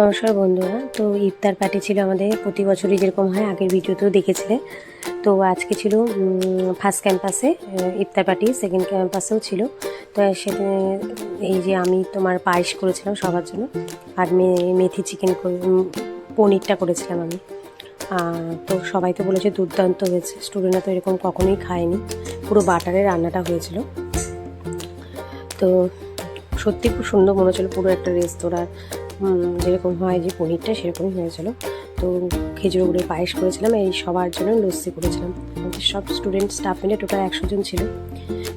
নমস্কার বন্ধুরা। তো ইফতার পার্টি ছিল আমাদের, প্রতি বছরই যেরকম হয়, আগের ভিডিওতেও দেখেছিলে। তো আজকে ছিল ফার্স্ট ক্যাম্পাসে ইফতার পার্টি সেকেন্ড ক্যাম্পাসেও ছিল। তো সেখানে এই যে আমি তোমার পায়েস করেছিলাম সবার জন্য, আর মেথি চিকেন পনিরটা করেছিলাম আমি। তো সবাই তো বলেছে দুর্দান্ত হয়েছে। স্টুডেন্টরা তো এরকম কখনোই খায়নি। পুরো বাটারের রান্নাটা হয়েছিল। তো সত্যি খুব সুন্দর মনে হচ্ছিল পুরো একটা রেস্তোরাঁ যেরকম হয় যে পনিরটা, সেরকমই হয়েছিল। তো খেজুর গুড়ের পায়েস করেছিলাম, এই সবার জন্য লস্যি করেছিলাম। আমাদের সব স্টুডেন্ট স্টাফ মিলে টোটাল একশো জন ছিল।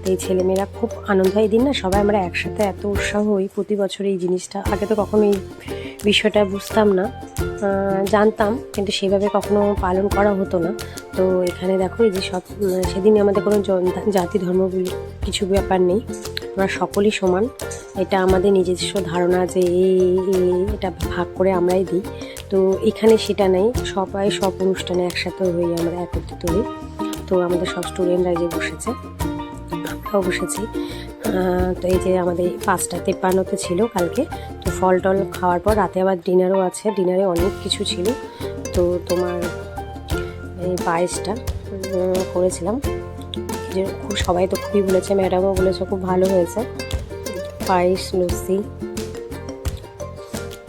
তো এই ছেলেমেয়েরা খুব আনন্দ হয়। দিন না সবাই আমরা একসাথে এত উৎসাহ হই প্রতি বছর এই জিনিসটা, আগে তো কখনো এই বিষয়টা বুঝতাম না। জানতাম, কিন্তু সেভাবে কখনো পালন করা হতো না। তো এখানে দেখো, এই যে সব সেদিন আমাদের কোনো জাতি, ধর্ম কিছু ব্যাপার নেই। আমরা সকলেই সমান। এটা আমাদের নিজস্ব ধারণা যে এই- এটা ভাগ করে আমরাই দিই। তো এখানে সেটা নেই। সবাই সব অনুষ্ঠানে একসাথে হয়ে আমরা একত্রিত হই। তো আমাদের সব স্টুডেন্টরা যে বসেছে, আমরাও বসেছি। তো এই যে আমাদের পাঁচটা তেপ্পান্নতে ছিল কালকে। তো ফল টল খাওয়ার পর রাতে আবার ডিনারও আছে। ডিনারে অনেক কিছু ছিল। তো তোমার এই পায়েসটা করেছিলাম। যে খুব সবাই তো খুবই বলেছে, ম্যাডামও বলেছে, খুব ভালো হয়েছে। পায়েস, লস্যি।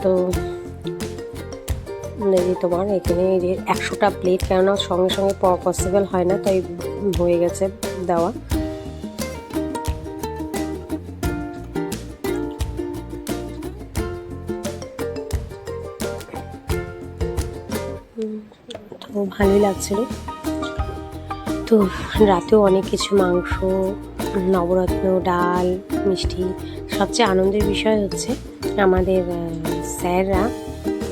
তো যে তোমার এখানে যে একশোটা প্লেট কেননা সঙ্গে সঙ্গে পসিবল হয় না, তাই হয়ে গেছে দেওয়া। তো ভালোই লাগছিল। তো রাতেও অনেক কিছু, মাংস, নবরত্ন, ডাল, মিষ্টি, সবচেয়ে আনন্দের বিষয় হচ্ছে আমাদের স্যাররা,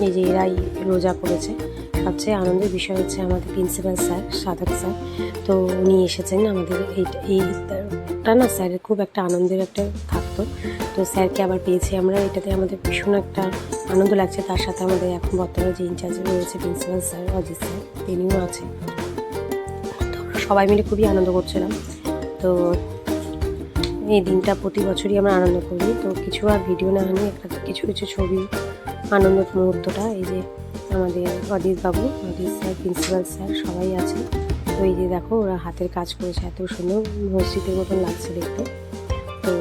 এই যে এরাই রোজা করেছে, সবচেয়ে আনন্দের বিষয় হচ্ছে আমাদের প্রিন্সিপাল স্যার সাদাত স্যার, তো উনি এসেছেন আমাদের এই এইটা না স্যারের খুব একটা আনন্দের একটা থাকতো, তো স্যারকে আবার পেয়েছি আমরা, এটাতে আমাদের ভীষণ একটা আনন্দ লাগছে, তার সাথে আমাদের এখন বর্তমানে যে ইনচার্জ রয়েছে প্রিন্সিপাল স্যার অজিত স্যার, তিনিও আছে সবাই মিলে খুবই আনন্দ করছিলাম। তো এই দিনটা প্রতি বছরই আমরা আনন্দ করি। তো কিছু আর ভিডিও না আনি একটা কিছু কিছু ছবি, আনন্দ মুহূর্তটা এই যে আমাদের অদিত বাবু অদিত স্যার প্রিন্সিপাল স্যার সবাই আছে। তো এই যে দেখো, ওরা হাতের কাজ করেছে, এত সুন্দর মসজিদের মতন লাগছে দেখতে। তো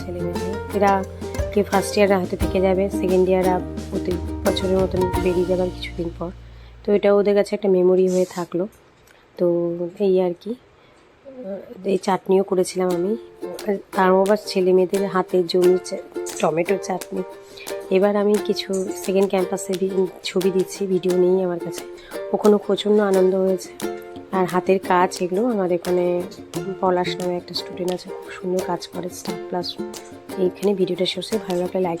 ছেলে মেয়ে, এরা কে ফার্স্ট ইয়াররা হাতে থেকে যাবে সেকেন্ড ইয়াররা প্রতি বছরের মতন বেরিয়ে যাবার কিছুদিন পর। তো এটা ওদের কাছে একটা মেমোরি হয়ে থাকল। তো এই আর কি। এই চাটনিও করেছিলাম আমি। তার আবার ছেলে মেয়েদের হাতে জমি টমেটো চাটনি। এবার আমি কিছু সেকেন্ড ক্যাম্পাসে ছবি দিচ্ছি ভিডিও নেই আমার কাছে। ওখানেও প্রচণ্ড আনন্দ হয়েছে। আর হাতের কাজ এগুলো আমাদের এখানে পলাশ নামে একটা স্টুডেন্ট আছে, খুব সুন্দর কাজ করে স্টাফ প্লাস এইখানে ভিডিওটা শেষে ভালো লাগলে লাইক